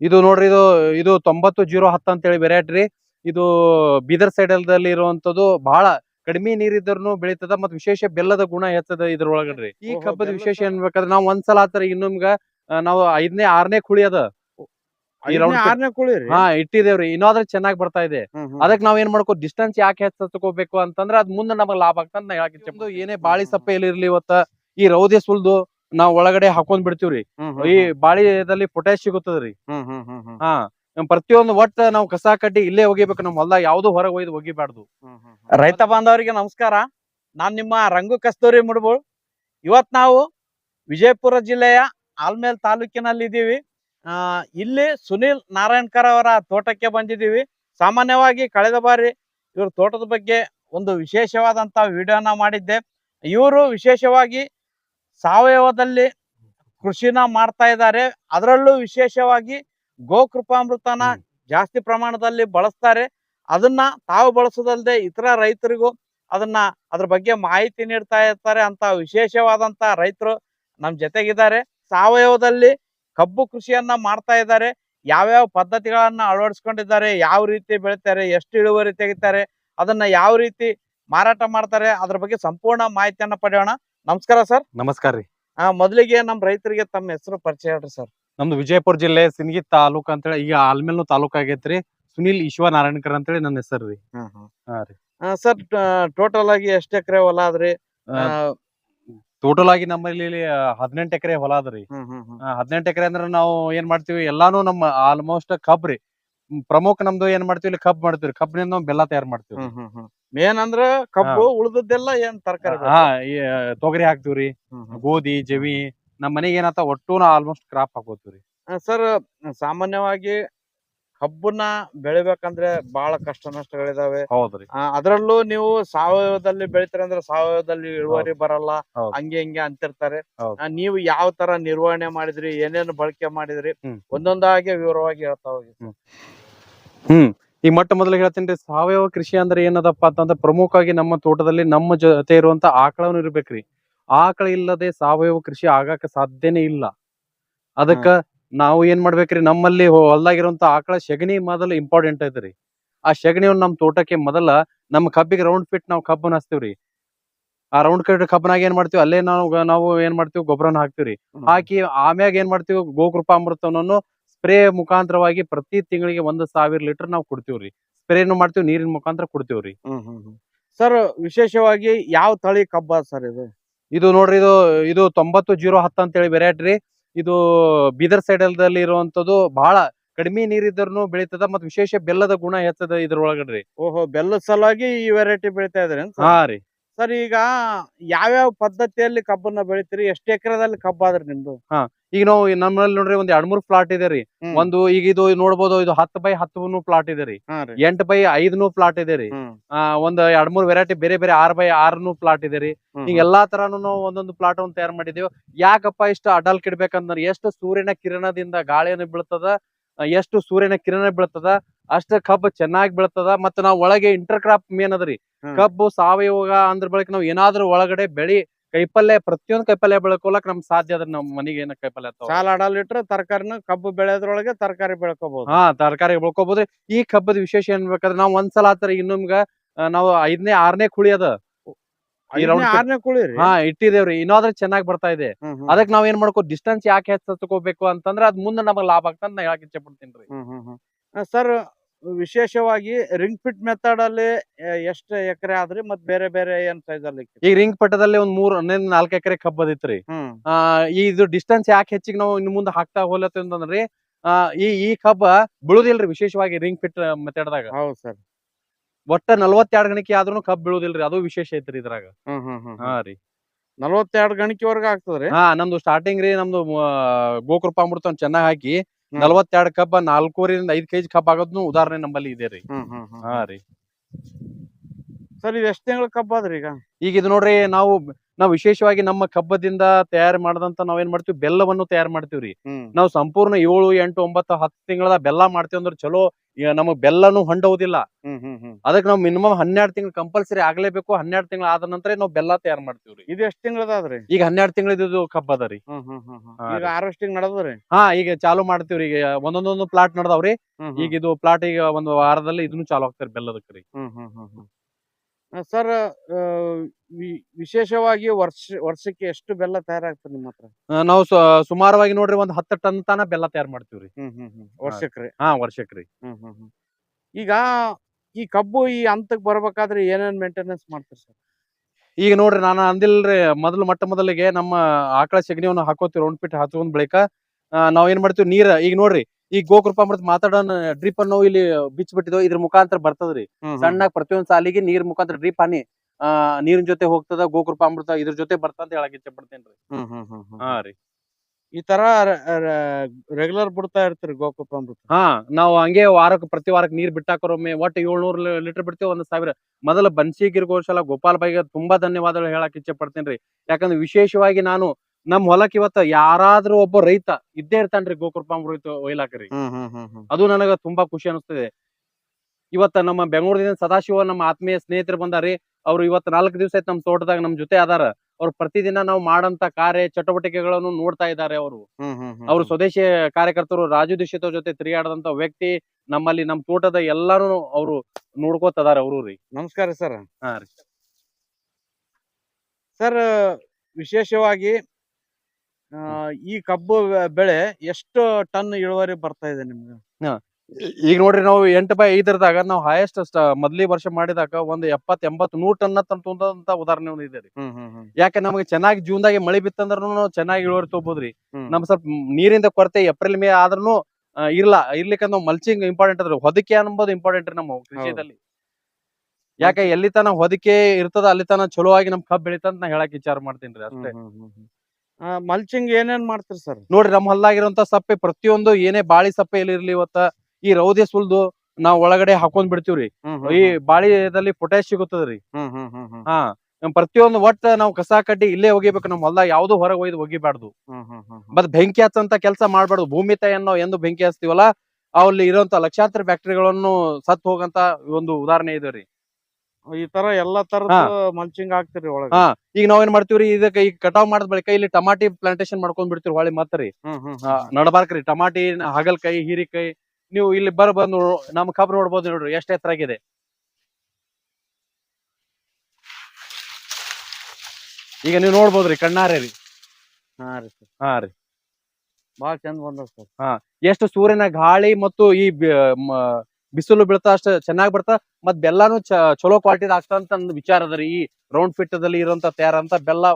ಇದು ನೋಡ್ರಿ ಇದು ಇದು ತೊಂಬತ್ತು ಜೀರೋ ಹತ್ತು ಅಂತೇಳಿ ವೆರೈಟಿ ರೀ. ಇದು ಬೀದರ್ ಸೈಡ್ ಅಲ್ಲಿ ಇರುವಂತದ್ದು ಬಹಳ ಕಡಿಮೆ ನೀರಿದ್ರು ಬೆಳೀತದ ಮತ್ ವಿಶೇಷ ಬೆಲ್ಲದ ಗುಣ ಹೆಚ್ಚದ ಇದ್ರೊಳಗಡ್ರಿ ಈ ಕಬ್ಬದ ವಿಶೇಷ ಏನ್ ಬೇಕಾದ್ರೆ ನಾವ್ ಒಂದ್ಸಲ ಆತರ ಇನ್ನೊಮ್ಗ ನಾವು ಐದನೇ ಆರನೇ ಕುಳಿ ಅದ. ಹಾ ಇಟ್ಟಿದೇವ್ರಿ. ಇನ್ನಾದ್ರೆ ಚೆನ್ನಾಗಿ ಬರ್ತಾ ಇದೆ. ಅದಕ್ಕೆ ನಾವ್ ಏನ್ ಮಾಡ್ಕೋ ಡಿಸ್ಟೆನ್ಸ್ ಯಾಕೆ ಹೆಚ್ಚಕೋಬೇಕು ಅಂತಂದ್ರೆ ಅದ್ ಮುಂದೆ ನಮಗ್ ಲಾಭ ಆಗ್ತದ ನಾ ಹೇಳಕ್. ಏನೇ ಬಾಳಿ ಸಪ್ಪೆ ಇರ್ಲಿ ಇವತ್ತ ಈ ರೌದೆ ಸುಲ್ದು ನಾವ್ ಒಳಗಡೆ ಹಾಕೊಂಡ್ ಬಿಡ್ತೀವ್ರಿ. ಈ ಬಾಳಿದಲ್ಲಿ ಪೊಟ್ಯಾಶ್ ಸಿಗುತ್ತದ್ರಿ. ಹಾ ನಮ್ ಪ್ರತಿಯೊಂದು ಒಟ್ಟ ನಾವು ಕಸ ಕಡ್ಡಿ ಇಲ್ಲೇ ಒಗಿಬೇಕು ನಮ್ ಹೊಲ್ದಾಗ ಯಾವ್ದು ಹೊರಗೆ ಒಯ್ದು ಒಗಿಬಾರ್ದು. ರೈತ ಬಾಂಧವರಿಗೆ ನಮಸ್ಕಾರ. ನಾನ್ ನಿಮ್ಮ ರಂಗು ಕಸ್ತೂರಿ ಮುಡ್ಬೋಳ್ ಇವತ್ ನಾವು ವಿಜಯಪುರ ಜಿಲ್ಲೆಯ ಆಲ್ಮೇಲ್ ತಾಲೂಕಿನಲ್ಲಿ ಇದೀವಿ ಆ ಇಲ್ಲಿ ಸುನಿಲ್ ನಾರಾಯಣ್ಕರ್ ಅವರ ತೋಟಕ್ಕೆ ಬಂದಿದ್ದೀವಿ. ಸಾಮಾನ್ಯವಾಗಿ ಕಳೆದ ಬಾರಿ ಇವ್ರ ತೋಟದ ಬಗ್ಗೆ ಒಂದು ವಿಶೇಷವಾದಂತ ವಿಡಿಯೋನ ಮಾಡಿದ್ದೆ. ಇವರು ವಿಶೇಷವಾಗಿ ಸಾವಯವದಲ್ಲಿ ಕೃಷಿನ ಮಾಡ್ತಾ ಇದ್ದಾರೆ. ಅದರಲ್ಲೂ ವಿಶೇಷವಾಗಿ ಗೋಕೃಪಾಮೃತನ. ಜಾಸ್ತಿ ಪ್ರಮಾಣದಲ್ಲಿ ಬಳಸ್ತಾರೆ. ಅದನ್ನ ತಾವು ಬಳಸೋದಲ್ಲದೆ ಇತರ ರೈತರಿಗೂ ಅದನ್ನ ಅದ್ರ ಬಗ್ಗೆ ಮಾಹಿತಿ ನೀಡ್ತಾ ಇರ್ತಾರೆ ಅಂತ ವಿಶೇಷವಾದಂತ ರೈತರು ನಮ್ಮ ಜೊತೆಗಿದ್ದಾರೆ. ಸಾವಯವದಲ್ಲಿ ಕಬ್ಬು ಕೃಷಿಯನ್ನ ಮಾಡ್ತಾ ಇದ್ದಾರೆ. ಯಾವ್ಯಾವ ಪದ್ಧತಿಗಳನ್ನ ಅಳವಡಿಸ್ಕೊಂಡಿದ್ದಾರೆ ಯಾವ ರೀತಿ ಬೆಳಿತಾರೆ ಎಷ್ಟು ಇಳುವರಿ ತೆಗಿತಾರೆ ಅದನ್ನ ಯಾವ ರೀತಿ ಮಾರಾಟ ಮಾಡ್ತಾರೆ ಅದ್ರ ಬಗ್ಗೆ ಸಂಪೂರ್ಣ ಮಾಹಿತಿಯನ್ನ ಪಡೆಯೋಣ. ನಮಸ್ಕಾರ ಸರ್. ನಮಸ್ಕಾರ ರೀ. ಮೊದಲಿಗೆ ನಮ್ ರೈತರಿಗೆ ತಮ್ಮ ಹೆಸರು ಪರಿಚಯ ಹೇಳ್ರಿ ಸರ್. ನಮ್ದು ವಿಜಯಪುರ ಜಿಲ್ಲೆ ಸಿಂಗಿ ತಾಲೂಕ್ ಅಂತೇಳಿ ಈಗ ಆಲ್ಮೇಲ್ನು ತಾಲೂಕ್ ಆಗೈತ್ರಿ. ಸುನಿಲ್ ಈಶ್ವ ನಾರಾಯಣಕರ್ ಅಂತೇಳಿ ನನ್ನ ಹೆಸರು ರೀ. ಹಾ ರೀ. ಸರ್ ಟೋಟಲ್ ಆಗಿ ಎಷ್ಟು ಎಕರೆ ಹೊಲ ಅದ್ರಿ ಆ, ಟೋಟಲ್ ಆಗಿ ನಮ್ಮಲ್ಲಿ ಹದಿನೆಂಟು ಎಕರೆ ಹೊಲ ಅದ್ರಿ. ಹದಿನೆಂಟು ಎಕರೆ ಅಂದ್ರೆ ನಾವು ಏನ್ ಮಾಡ್ತೀವಿ ಎಲ್ಲಾನು ನಮ್ಮ ಆಲ್ಮೋಸ್ಟ್ ಕಬ್ ರೀ. ಹ್ಮ್, ಪ್ರಮುಖ ನಮ್ದು ಏನ್ ಮಾಡ್ತೀವಿ ಇಲ್ಲಿ ಕಬ್ ಮಾಡ್ತೀವಿ ಕಬ್ಬಿನಿಂದ ನಾವು ಬೆಲ್ಲ ತಯಾರು ಮಾಡ್ತೀವಿ. ಮೇನ್ ಅಂದ್ರ ಕಬ್ಬು ಉಳ್ದದ್ದೆಲ್ಲ ಏನ್ ತರಕಾರಿ ಹಾ ಈ, ತೊಗರಿ ಹಾಕ್ತಿವ್ರಿ ಗೋಧಿ ಜವಿ ನಮ್ ಮನೆಗೆ ಏನತ್ತ ಒಟ್ಟು ಆಲ್ಮೋಸ್ಟ್ ಕ್ರಾಪ್ ಹಾಕೋತೀವ್ರಿ ಸರ್ ಸಾಮಾನ್ಯವಾಗಿ ಕಬ್ಬನ್ನ ಬೆಳಿಬೇಕಂದ್ರೆ ಬಹಳ ಕಷ್ಟ ನಷ್ಟಗಳಿದಾವೆ. ಹೌದ್ರಿ. ಅದ್ರಲ್ಲೂ ನೀವು ಸಾವಯವದಲ್ಲಿ ಬೆಳಿತೀರ ಅಂದ್ರೆ ಸಾವಯವದಲ್ಲಿ ಇಳುವರಿ ಬರಲ್ಲ. ಹಂಗೆ ಹಿಂಗೆ ಅಂತಿರ್ತಾರೆ. ನೀವು ಯಾವ ತರ ನಿರ್ವಹಣೆ ಮಾಡಿದ್ರಿ ಏನೇನು ಬಳಕೆ ಮಾಡಿದ್ರಿ. ಒಂದೊಂದಾಗಿ ವಿವರವಾಗಿ ಹೇಳ್ತಾ ಹೋಗಿ. ಹ್ಮ್. ಈ ಮೊಟ್ಟ ಮೊದಲು ಹೇಳ್ತೀನಿ ಸಾವಯವ ಕೃಷಿ ಅಂದ್ರೆ ಏನದಪ್ಪ ಅಂತಂದ್ರೆ ಪ್ರಮುಖವಾಗಿ ನಮ್ಮ ತೋಟದಲ್ಲಿ ನಮ್ಮ ಜೊತೆ ಇರುವಂತ ಆಕಳನು ಇರ್ಬೇಕ್ರಿ. ಆಕಳ ಇಲ್ಲದೆ ಸಾವಯವ ಕೃಷಿ ಆಗಾಕ ಸಾಧ್ಯನೇ ಇಲ್ಲ. ಅದಕ್ಕ ನಾವು ಏನ್ ಮಾಡ್ಬೇಕ್ರಿ? ನಮ್ಮಲ್ಲಿ ಹೊಲ್ದಾಗಿರುವಂತ ಆಕಳ ಸಗಣಿ ಮೊದಲು ಇಂಪಾರ್ಟೆಂಟ್ ಐತ್ರಿ. ಆ ಸಗಣಿಯನ್ನ ನಮ್ ತೋಟಕ್ಕೆ ಮೊದಲ ನಮ್ಮ ಕಬ್ಬಿಗೆ ರೌಂಡ್ ಫಿಟ್ ನಾವು ಕಬ್ಬನ್ ಹಚ್ತೀವ್ರಿ. ಆ ರೌಂಡ್ ಕಟ್ ಕಬ್ಬನಾಗ ಏನ್ ಮಾಡ್ತೀವಿ? ಅಲ್ಲೇ ನಾವು ನಾವು ಏನ್ ಮಾಡ್ತೀವಿ? ಗೊಬ್ಬರನ ಹಾಕ್ತಿವ್ರಿ. ಹಾಕಿ ಆಮ್ಯಾಗ ಏನ್ ಮಾಡ್ತೀವಿ? ಗೋಕೃಪಾಮೃತವನ್ನು ಸ್ಪ್ರೇ ಮುಖಾಂತರವಾಗಿ ಪ್ರತಿ ತಿಂಗಳಿಗೆ ಒಂದು ಸಾವಿರ ಲೀಟರ್ ನಾವು ಕೊಡ್ತೀವ್ರಿ. ಸ್ಪ್ರೇನು ಮಾಡ್ತೀವಿ ನೀರಿನ ಮುಖಾಂತರ ಕೊಡ್ತೀವ್ರಿ. ಸರ್ ವಿಶೇಷವಾಗಿ ಯಾವ ತಳಿ ಕಬ್ಬ ಸರ್ ಇದು? ಇದು ನೋಡ್ರಿ ಇದು ಇದು ತೊಂಬತ್ತು ಜೀರೋ ಹತ್ತು ಅಂತೇಳಿ ವೆರೈಟಿ ರೀ. ಇದು ಬೀದರ್ ಸೈಡ್ ಅಲ್ಲಿ ಇರುವಂತದ್ದು ಬಹಳ ಕಡಿಮೆ ನೀರಿದ್ರು ಬೆಳಿತದ ಮತ್ ವಿಶೇಷ ಬೆಲ್ಲದ ಗುಣ ಹೆಚ್ಚದ ಇದ್ರೊಳಗಡ್ರಿ ಓಹೋ ಬೆಲ್ಲದ ಸಲುವಾಗಿ ಈ ವೆರೈಟಿ ಬೆಳಿತಾ ಇದ್ರಿ ಹಾ ರೀ. ಸರ್ ಈಗ ಯಾವ್ಯಾವ ಪದ್ಧತಿಯಲ್ಲಿ ಕಬ್ಬನ್ನ ಬೆಳಿತೀರಿ? ಎಷ್ಟು ಎಕರೆದಲ್ಲಿ ಕಬ್ಬ ನಿಮ್ದು? ನಿಮ್ದು ಈಗ ನಾವು ನಮ್ಮಲ್ಲಿ ನೋಡ್ರಿ ಒಂದ್ ಎರಡ್ ಮೂರ್ ಪ್ಲಾಟ್ ಇದೆ ರೀ. ಒಂದು ಈಗ ಇದು ನೋಡ್ಬೋದು ಇದು ಹತ್ತು ಬೈ ಹತ್ತು ಪ್ಲಾಟ್ ಇದೆ ರೀ. ಎಂಟು ಬೈ ಐದ್ನು ಪ್ಲಾಟ್ ಇದೆ ರೀ. ಒಂದ್ ಎರಡ್ ಮೂರ್ ವೆರೈಟಿ ಬೇರೆ ಬೇರೆ ಆರ್ ಬೈ ಆರ್ನು ಪ್ಲಾಟ್ ಇದೆ ರೀ. ಈಗ ಎಲ್ಲಾ ತರಾನು ನಾವು ಒಂದೊಂದು ಪ್ಲಾಟ್ ಅನ್ನು ತಯಾರು ಮಾಡಿದೀವಿ. ಯಾಕಪ್ಪ ಇಷ್ಟ ಅಡಲ್ ಕಿಡ್ಬೇಕಂದ್ರೆ ಎಷ್ಟು ಸೂರ್ಯನ ಕಿರಣದಿಂದ ಗಾಳಿಯನ್ನು ಬೀಳ್ತದ ಎಷ್ಟು ಸೂರ್ಯನ ಕಿರಣ ಬೀಳ್ತದ ಅಷ್ಟ ಕಬ್ಬು ಚೆನ್ನಾಗಿ ಬೀಳ್ತದ ಮತ್ತ ನಾವು ಒಳಗೆ ಇಂಟರ್ ಕ್ರಾಪ್ ಮೇನ್ ಅದ್ರಿ. ಕಬ್ಬು ಸಾವಯವ ಅಂದ್ರ ಬಳಿಕ ನಾವ್ ಏನಾದ್ರೂ ಒಳಗಡೆ ಬೆಳಿ ಕೈಪಲ್ಯ ಪ್ರತಿಯೊಂದು ಕೈಪಲ್ಯ ಬೆಳ್ಕೊಳಕ್ ನಮ್ ಸಾಧ್ಯ ಅದ್ರ ನಮ್ ಮನಿಗೆ ಏನ ಕೈಪಲ್ಯ ಸಾಲಾಡಲ್ ಸಾಲ ಅಡಲ್ ಇಟ್ರೆ ತರಕಾರಿನ ಕಬ್ಬು ಬೆಳೆಯೋದ್ರೊಳಗೆ ತರಕಾರಿ ಬೆಳ್ಕೋಬಹುದು ಹಾ ತರಕಾರಿ ಬೆಳ್ಕೋಬಹುದು ಈ ಕಬ್ಬದ ವಿಶೇಷ ಏನ್ ಬೇಕಾದ್ರೆ ನಾವ್ ಒಂದ್ಸಲ ಆತರ ಇನ್ನೊಮ್ಗ ನಾವ್ ಐದನೇ ಆರನೇ ಕುಳಿ ಅದ. ರೀ? ಹಾ ಇಟ್ಟಿದೇವ್ರಿ. ಇನ್ನಾದ್ರೂ ಚೆನ್ನಾಗಿ ಬರ್ತಾ ಇದೆ. ಅದಕ್ ನಾವ್ ಏನ್ ಮಾಡ್ಕೋ ಡಿಸ್ಟೆನ್ಸ್ ಯಾಕೆ ಹೆಚ್ಚಕೋಬೇಕು ಅಂತಂದ್ರೆ ಅದ್ ಮುಂದೆ ನಮಗ್ ಲಾಭ ಆಗ್ತದ ನಾ ಹೇಳಕ್ ಇಚ್ಛೆ ಪಡ್ತೀನಿ. ಆ, ಸರ್ ವಿಶೇಷವಾಗಿ ರಿಂಗ್ ಫಿಟ್ ಮೆಥಡ್ ಅಲ್ಲಿ ಎಷ್ಟು ಎಕರೆ ಆದ್ರಿ ಮತ್ ಬೇರೆ ಬೇರೆ ಏನ್ ಸೈಜ್ ಅಲ್ಲಿ? ಈಗ ರಿಂಗ್ ಪಟ್ಟದಲ್ಲಿ ಒಂದ್ ಮೂರ್ ಹನ್ನೊಂದ್ ನಾಲ್ಕು ಎಕರೆ ಕಬ್ಬ ಅದಿತ್ರಿ. ಆ ಈ ಇದು ಡಿಸ್ಟೆನ್ಸ್ ಯಾಕೆ ಹೆಚ್ಚಿಗೆ ನಾವು ಇನ್ನು ಮುಂದೆ ಹಾಕ್ತಾ ಹೋಲತ್ತೆ ಅಂತಂದ್ರಿ ಆ ಈ ಈ ಕಬ್ಬ ಬೀಳುದಿಲ್ರಿ ವಿಶೇಷವಾಗಿ ರಿಂಗ್ ಫಿಟ್ ಮೆಥಡ್ ದಾಗ. ಹೌದ್ ಸರ್. ಒಟ್ಟ ನಲ್ವತ್ತೆರಡು ಗಣಿಕೆ ಆದ್ರೂ ಕಬ್ಬ್ ಬೀಳುದಿಲ್ರಿ ಅದು ವಿಶೇಷ ಐತ್ರಿ ಇದ್ರಾಗ. ಹ್ಮ್ ಹ್ಮ್ ಹ್ಮ್ ಹಾ ರೀ. ನಲವತ್ತೆರಡ್ ಗಣಿಕೆವರೆಗೆ ಆಗ್ತದ್ರಿ? ಹಾ ನಮ್ದು ಸ್ಟಾರ್ಟಿಂಗ್ ರೀ ನಮ್ದು ಗೋಕೃಪಾಮೃತ ಚೆನ್ನಾಗಿ ಹಾಕಿ. ನಲ್ವತ್ತೆರಡು ಕಬ್ಬ ನಾಲ್ಕೂರಿಂದ ಐದ್ ಕೆಜಿ ಕಬ್ಬ್ ಆಗೋದ್ನು ಉದಾಹರಣೆ ನಮ್ಮಲ್ಲಿ ಇದೆ ರೀ. ಹಾ ರೀ. ಸರ್ ಇದು ಎಷ್ಟು ತಿಂಗಳ ಕಬ್ಬ ಅದ್ರಿ ಈಗ? ಈಗ ಇದು ನೋಡ್ರಿ ನಾವು ನಾವು ವಿಶೇಷವಾಗಿ ನಮ್ಮ ಕಬ್ಬದಿಂದ ತಯಾರು ಮಾಡದಂತ ನಾವೇನ್ ಏನ್ ಮಾಡ್ತೀವಿ ಬೆಲ್ಲವನ್ನು ತಯಾರು ಮಾಡ್ತೀವ್ರಿ ನಾವು ಸಂಪೂರ್ಣ ಏಳು ಎಂಟು ಒಂಬತ್ತು ಹತ್ತು ತಿಂಗಳ ಬೆಲ್ಲ ಮಾಡ್ತೀವಿ ಅಂದ್ರೆ ಚಲೋ ಈಗ ನಮಗ್ ಬೆಲ್ಲನು ಹೊಂಡೋದಿಲ್ಲ. ಅದಕ್ಕ ನಾವ್ ಮಿನಿಮಮ್ ಹನ್ನೆರಡು ತಿಂಗಳು ಕಂಪಲ್ಸರಿ ಆಗ್ಲೇಬೇಕು. ಹನ್ನೆರಡು ತಿಂಗಳು ಆದ ನಂತರ ನಾವು ಬೆಲ್ಲ ತಯಾರು ಮಾಡ್ತೀವ್ರಿ. ಇದು ಎಷ್ಟು ತಿಂಗಳದಾದ್ರಿ? ಈಗ ಹನ್ನೆರಡು ತಿಂಗಳದ್ದು ಕಬ್ಬ ಅದ ರೀ ಹ್ಮ್ ಹ್ಮ್ ಹ್ಮ್ ಹ್ಮ್. ಹಾ ಈಗ ರೀ. ಹಾರ್ವೆಸ್ಟಿಂಗ್ ನಡದ್ರಿ ಹಾ ಈಗ ಚಾಲು ಮಾಡ್ತೀವ್ರಿ. ಈಗ ಒಂದೊಂದೊಂದು ಪ್ಲಾಟ್ ನಡ್ದಾವ್ರಿ. ಈಗ ಇದು ಪ್ಲಾಟ್ ಈಗ ಒಂದು ವಾರದಲ್ಲಿ ಇದನ್ನು ಚಾಲು ಆಗ್ತಾರ ಬೆಲ್ಲದಕ್ಕೆ ಸರ್ ವಿಶೇಷವಾಗಿ ವರ್ಷ ವರ್ಷಕ್ಕೆ ಎಷ್ಟು ಬೆಲ್ಲ ತಯಾರಾಗ್ತದೆ ನಿಮ್ಮ ಹತ್ರ? ನಾವು ಸುಮಾರವಾಗಿ ನೋಡ್ರಿ ಒಂದ್ ಹತ್ತು ಟನ್ ತನ ಬೆಲ್ಲ ತಯಾರು ಮಾಡ್ತೀವ್ರಿ. ಹ್ಮ್ ಹ್ಮ್ ಹ್ಮ್. ವರ್ಷಕ್ಕೆ ಹಾ ವರ್ಷಕ್ರಿ. ಹ್ಮ್ ಹ್ಮ್ ಹ್ಮ್. ಈಗ ಈ ಕಬ್ಬು ಈ ಹಂತಕ್ ಬರ್ಬೇಕಾದ್ರೆ ಏನೇನ್ ಮೇಂಟೆನೆನ್ಸ್ ಮಾಡ್ತೀರಿ ಸರ್? ಈಗ ನೋಡ್ರಿ ನಾನು ಅಂದಿಲ್ರಿ ಮೊದಲು ಮೊಟ್ಟ ಮೊದಲಿಗೆ ನಮ್ಮ ಆಕಳ ಸೆಗಣಿಯನ್ನು ಹಾಕೋತೀವಿ ರೌಂಡ್ ಪಿಟ್ ಹಚ್ಕೊಂಡ್ ಬಳಿಕ ನಾವ್ ಏನ್ ಮಾಡ್ತೀವಿ ನೀರ್ ಈಗ ನೋಡ್ರಿ ಈ ಗೋಕೃಪಾಮೃತ ಮಾತಾಡೋಣ ಡ್ರಿಪ್ ಅನ್ನು ಇಲ್ಲಿ ಬಿಚ್ಚ ಬಿಟ್ಟಿದ್ವು ಇದ್ರ ಮುಖಾಂತರ ಬರ್ತದ್ರಿ. ಸಣ್ಣ ಪ್ರತಿಯೊಂದ್ ಸಾಲಿಗೆ ನೀರ್ ಮುಖಾಂತರ ಡ್ರಿಪ್ ಹಾನಿ ಆ ನೀರಿನ ಜೊತೆ ಹೋಗ್ತದ ಗೋಕೃಪಾಮೃತ ಇದ್ರ ಜೊತೆ ಬರ್ತಂತ ಹೇಳಕ್ ಇಚ್ಛೆ ಪಡ್ತೇನ್ರಿ ಹಾ ರೀ. ಈ ತರ ರೆಗ್ಯುಲರ್ ಬಿಡ್ತಾ ಇರ್ತೀರಿ ಗೋಕೃಪ ಅಮೃತ ಹಾ ನಾವು ಹಂಗೆ ವಾರಕ್ಕೆ ಪ್ರತಿ ವಾರಕ್ಕೆ ನೀರ್ ಬಿಟ್ಟಾಕೊರೊಮ್ಮೆ ಒಟ್ಟು ಏಳ್ನೂರ್ ಲೀಟರ್ ಬಿಡ್ತೇವೆ ಒಂದ್ ಸಾವಿರ. ಮೊದಲ ಬನ್ಸಿ ಗಿರ್ಗೋಶಾಲ ಗೋಪಾಲ್ ಬಾಯಿಗೆ ತುಂಬಾ ಧನ್ಯವಾದಗಳು ಹೇಳಕ್ ಇಚ್ಛೆ ಪಡ್ತೇನ್ರಿ ಯಾಕಂದ್ರೆ ವಿಶೇಷವಾಗಿ ನಾನು ನಮ್ ಹೊಲಕ್ ಇವತ್ತ ಯಾರಾದ್ರೂ ಒಬ್ಬ ರೈತ ಇದ್ದೇ ಇರ್ತಾನ್ರಿ ಗೋಕೃಪಾಮೃತ ಒಯ್ಲಾಕ್ರಿ. ಹ್ಮ್ ಹ್ಮ್ ಹ್ಮ್ ಹ್ಮ್. ಅದು ನನಗ ತುಂಬಾ ಖುಷಿ ಅನಿಸ್ತದೆ. ಇವತ್ತ ನಮ್ಮ ಬೆಂಗಳೂರಿನ ಸದಾಶಿವ ನಮ್ಮ ಆತ್ಮೀಯ ಸ್ನೇಹಿತರು ಬಂದಾರಿ. ಅವ್ರು ಇವತ್ತು ನಾಲ್ಕು ದಿವಸ ಆಯ್ತು ನಮ್ಮ ತೋಟದಾಗ ನಮ್ ಜೊತೆ ಅದಾರ. ಅವ್ರು ಪ್ರತಿದಿನ ನಾವು ಮಾಡಂತ ಕಾರ್ಯ ಚಟುವಟಿಕೆಗಳನ್ನು ನೋಡ್ತಾ ಇದ್ದಾರೆ ಅವರು. ಅವರು ಸ್ವದೇಶಿ ಕಾರ್ಯಕರ್ತರು ರಾಜು ದೀಕ್ಷಿತ್ ಜೊತೆ ತಿರುಗಾಡದಂತ ವ್ಯಕ್ತಿ ನಮ್ಮಲ್ಲಿ ನಮ್ ತೋಟದ ಎಲ್ಲಾರು ಅವರು ನೋಡ್ಕೋತದಾರ ಅವರು ರೀ. ನಮಸ್ಕಾರ ಸರ್. ಹಾ ರೀ. ಸರ್ ವಿಶೇಷವಾಗಿ ಈ ಕಬ್ಬು ಬೆಳೆ ಎಷ್ಟು ಟನ್ ಇಳುವರಿ ಬರ್ತಾ ಇದೆ ನಿಮ್ಗೆ? ಈಗ ನೋಡ್ರಿ ನಾವು ಎಂಟು ಬೈ ಐದರದಾಗ ನಾವು ಹೈಯೆಸ್ಟ್ ಮೊದ್ಲಿ ವರ್ಷ ಮಾಡಿದಾಗ ಒಂದ್ ಎಪ್ಪತ್ ಎಂಬತ್ ನೂರ್ ಟನ್ ತಂತ ಉದಾಹರಣೆ ಒಂದ್ ಇದೆ ರೀ. ಯಾಕೆ ನಮಗೆ ಚೆನ್ನಾಗಿ ಜೂನ್ದಾಗೆ ಮಳೆ ಬಿತ್ತಂದ್ರೂ ಚೆನ್ನಾಗಿ ಇಳುವರಿ ತಗೋಬಹುದ್ರಿ ಹ್ಮ್. ನಮ್ ಸ್ವಲ್ಪ ನೀರಿಂದ ಕೊರತೆ ಏಪ್ರಿಲ್ ಮೇ ಆದ್ರೂ ಇರ್ಲ ಇರ್ಲಿಕ್ಕೆ ನಾವು ಮಲ್ಚಿಂಗ್ ಇಂಪಾರ್ಟೆಂಟ್ ಅದ್ರಿ ಹೊದಿಕೆ ಅನ್ನೋದು ಇಂಪಾರ್ಟೆಂಟ್ ರೀ ನಮ್ಮ ಕೃಷಿದಲ್ಲಿ ಯಾಕೆ ಎಲ್ಲಿ ತನ ಹೊದಿಕೆ ಇರ್ತದ ಅಲ್ಲಿ ತನ ಚಲೋ ಆಗಿ ನಮ್ ಕಬ್ಬ್ ಬೆಳಿತಂತ ನಾ ಹೇಳಕ್ ವಿಚಾರ ಮಾಡ್ತೀನಿ ಅಷ್ಟೇ. ಮಲ್ಚಿಂಗ್ ಏನೇನ್ ಮಾಡ್ತೀರಿ ಸರ್? ನೋಡ್ರಿ ನಮ್ ಹೊಲ್ದಾಗಿರುವಂತ ಸಪ್ಪೆ ಪ್ರತಿಯೊಂದು ಏನೇ ಬಾಳಿ ಸಪ್ಪೆ ಎಲ್ಲಿರ್ಲಿ ಇವತ್ತ ಈ ರೌದೆ ಸುಲ್ದು ನಾವ್ ಒಳಗಡೆ ಹಾಕೊಂಡ್ ಬಿಡ್ತೀವ್ರಿ. ಈ ಬಾಳಿದಲ್ಲಿ ಪೊಟ್ಯಾಶ್ ಸಿಗುತ್ತದ್ರಿ. ಹಾ ಪ್ರತಿಯೊಂದು ಒಟ್ಟ ನಾವು ಕಸ ಕಡ್ಡಿ ಇಲ್ಲೇ ಒಗಿಬೇಕು ನಮ್ ಹೊಲ್ದಾಗ ಯಾವ್ದು ಹೊರಗೆ ಒಯ್ದು ಒಗಿಬಾರ್ದು. ಮತ್ ಬೆಂಕಿ ಹಚ್ಚಂತ ಕೆಲಸ ಮಾಡ್ಬಾರ್ದು. ಭೂಮಿ ಅನ್ನೋ ಎಂದು ಬೆಂಕಿ ಹಚ್ತೀವಲ್ಲ ಅಲ್ಲಿ ಇರೋಂತ ಲಕ್ಷಾಂತರ ಬ್ಯಾಕ್ಟೀರಿಯಾಗಳನ್ನು ಸತ್ ಹೋಗಂತ ಒಂದು ಉದಾಹರಣೆ ಇದೆ ರೀ. ಈ ತರ ಎಲ್ಲಾ ತರದ ಮಲ್ಚಿಂಗ್ ಹಾಕ್ತಿರಿ ಒಳಗ. ಹಾ. ಈಗ ನಾವ್ ಏನ್ ಮಾಡ್ತೀವ್ರಿ ಇದಕ್ಕ ಈಗ ಕಟಾವ್ ಮಾಡಿದ ಬಳಿಕ ಇಲ್ಲಿ ಟಮಾಟಿ ಪ್ಲಾಂಟೇಶನ್ ಮಾಡ್ಕೊಂಡ್ ಬಿಡ್ತೀವಿ ಹೊಳಿ ಮತ್ತ ರೀ. ಹ್ಮ್ ಹ್ಮ್ ಆ, ನಡಬಾರ್ಕ್ರಿ ಟಮಾಟಿ ಹಾಗಲ್ಕಾಯಿ ಹೀರಿಕಾಯಿ ನೀವು ಇಲ್ಲಿ ಬರ್ ಬಂದು ನಮ್ ಕಬ್ರ ನೋಡ್ಬೋದು ನೋಡ್ರಿ ಎಷ್ಟ್ ಎತ್ತರ ಆಗಿದೆ. ಈಗ ನೀವು ನೋಡ್ಬೋದ್ರಿ ಕಣ್ಣಾರೆ ರೀ. ಹಾ ರೀ ಸರ್. ಹಾ ರೀ. ಬಾಳ ಚಂದ ಬಂದ ಸರ್. ಹಾ ಎಷ್ಟು ಸೂರ್ಯನ ಗಾಳಿ ಮತ್ತು ಈ ಬಿಸಿಲು ಬೀಳ್ತಾ ಅಷ್ಟ ಚೆನ್ನಾಗಿ ಬರ್ತಾ ಮತ್ ಬೆಲ್ಲಾನು ಚಲೋ ಕ್ವಾಲಿಟಿ ಆಗ್ತಂತ ಒಂದು ವಿಚಾರ ಅದ ರೀ. ಈ ರೌಂಡ್ ಫಿಟ್ ದಲ್ಲಿ ಇರುವಂತ ತಯಾರಂತ ಬೆಲ್ಲ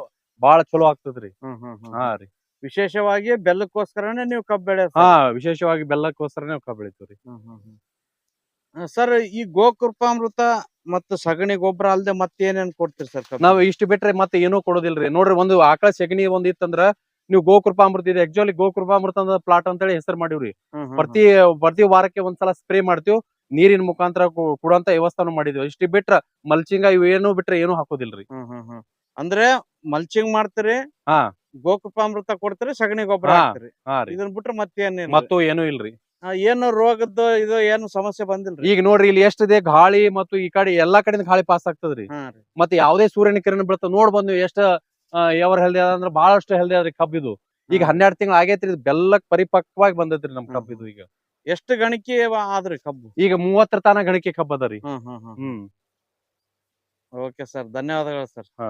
ಬಾಳ ಚಲೋ ಆಗ್ತದ್ರಿ ಹ್ಮ್ ಹ್ಮ್ ಹ್ಮ್. ಹಾ ರೀ. ವಿಶೇಷವಾಗಿ ಬೆಲ್ಲಕ್ಕೋಸ್ಕರನೇ ನೀವು ಕಬ್ಬು ಬೆಳೆ ಹಾ ವಿಶೇಷವಾಗಿ ಬೆಲ್ಲಕ್ಕೋಸ್ಕರನೇ ನಾವು ಕಬ್ಬು ಬೆಳಿತೀವ್ರಿ ಸರ್ ಈ ಗೋಕೃಪಾಮೃತ ಮತ್ತು ಸಗಣಿ ಗೊಬ್ಬರ ಅಲ್ದೆ ಮತ್ತೆ ಏನೇನ್ ಕೊಡ್ತೀರಿ ಸರ್ ನಾವು ಇಷ್ಟು ಬಿಟ್ರೆ ಮತ್ತೆ ಏನೂ ಕೊಡೋದಿಲ್ರಿ. ನೋಡ್ರಿ ಒಂದು ಆಕಳ ಸಗಣಿ ಒಂದ್ ಇತ್ತಂದ್ರ ನೀವು ಗೋಕೃಪಾಮೃತ ಇದೆ. ಆಕ್ಚುಲಿ ಗೋಕೃಪಾಮೃತ ಪ್ಲಾಟ್ ಅಂತೇಳಿ ಹೆಸರು ಮಾಡಿವ್ರಿ. ಪ್ರತಿ ಪ್ರತಿ ವಾರಕ್ಕೆ ಒಂದ್ಸಲ ಸ್ಪ್ರೇ ಮಾಡ್ತೀವಿ. ನೀರಿನ ಮುಖಾಂತರ ಕೊಡುವಂತ ವ್ಯವಸ್ಥಾನು ಮಾಡಿದ್ವಿ. ಇಷ್ಟು ಬಿಟ್ರ ಮಲ್ಚಿಂಗ್ ಇವ್ ಏನು ಬಿಟ್ರೆ ಏನು ಹಾಕೋದಿಲ್ರಿ. ಅಂದ್ರೆ ಮಲ್ಚಿಂಗ್ ಮಾಡ್ತೀರಿ ಹಾ. ಗೋಕೃಪಾಮೃತ ಕೊಡ್ತೀರಿ ಸಗಣಿ ಗೊಬ್ಬರ ಹಾ. ಹಾಕ್ತೀರಿ. ಹಾ ರೀ. ಇದನ್ ಬಿಟ್ರೆ ಮತ್ತೇನಿಲ್ಲ ಮತ್ತು ಏನು ಇಲ್ರಿ. ಏನು ರೋಗದ ಇದು ಏನು ಸಮಸ್ಯೆ ಬಂದಿಲ್ಲ ಈಗ ನೋಡ್ರಿ ಇಲ್ಲಿ ಎಷ್ಟಿದೆ ಗಾಳಿ ಮತ್ತು ಈ ಕಡೆ ಎಲ್ಲಾ ಕಡೆಯಿಂದ ಗಾಳಿ ಪಾಸ್ ಆಗ್ತದ್ರಿ. ಮತ್ತೆ ಯಾವುದೇ ಸೂರ್ಯನ ಕಿರಣ ಬೀಳ್ತ ನೋಡ್ ಬಂದ್ ಎಷ್ಟ ಎವರ್ ಹೆಲ್ದಿ ಅದ ಅಂದ್ರ ಬಹಳಷ್ಟು ಹೆಲ್ದಿ ಅದ್ರಿ ಕಬ್ಬಿದು ಈಗ. ಹನ್ನೆರಡು ತಿಂಗಳು ಆಗೈತ್ರಿ ಇದು ಬೆಲ್ಲಕ್ ಪರಿಪಕ್ವಾಗಿ ಬಂದೈತ್ರಿ ನಮ್. ಕಬ್ಬಿದು ಈಗ. ಎಷ್ಟು ಗಣಿಕೆ ಆದ್ರಿ ಕಬ್ಬು ಈಗ ಮೂವತ್ತರ ತನ ಗಣಿಕೆ ಕಬ್ಬ ಅದರಿ. ಹ್ಮ್ ಹ್ಮ್ ಹ್ಮ್. ಹ್ಮ್. ಓಕೆ ಸರ್ ಧನ್ಯವಾದಗಳು ಸರ್ ಹಾ.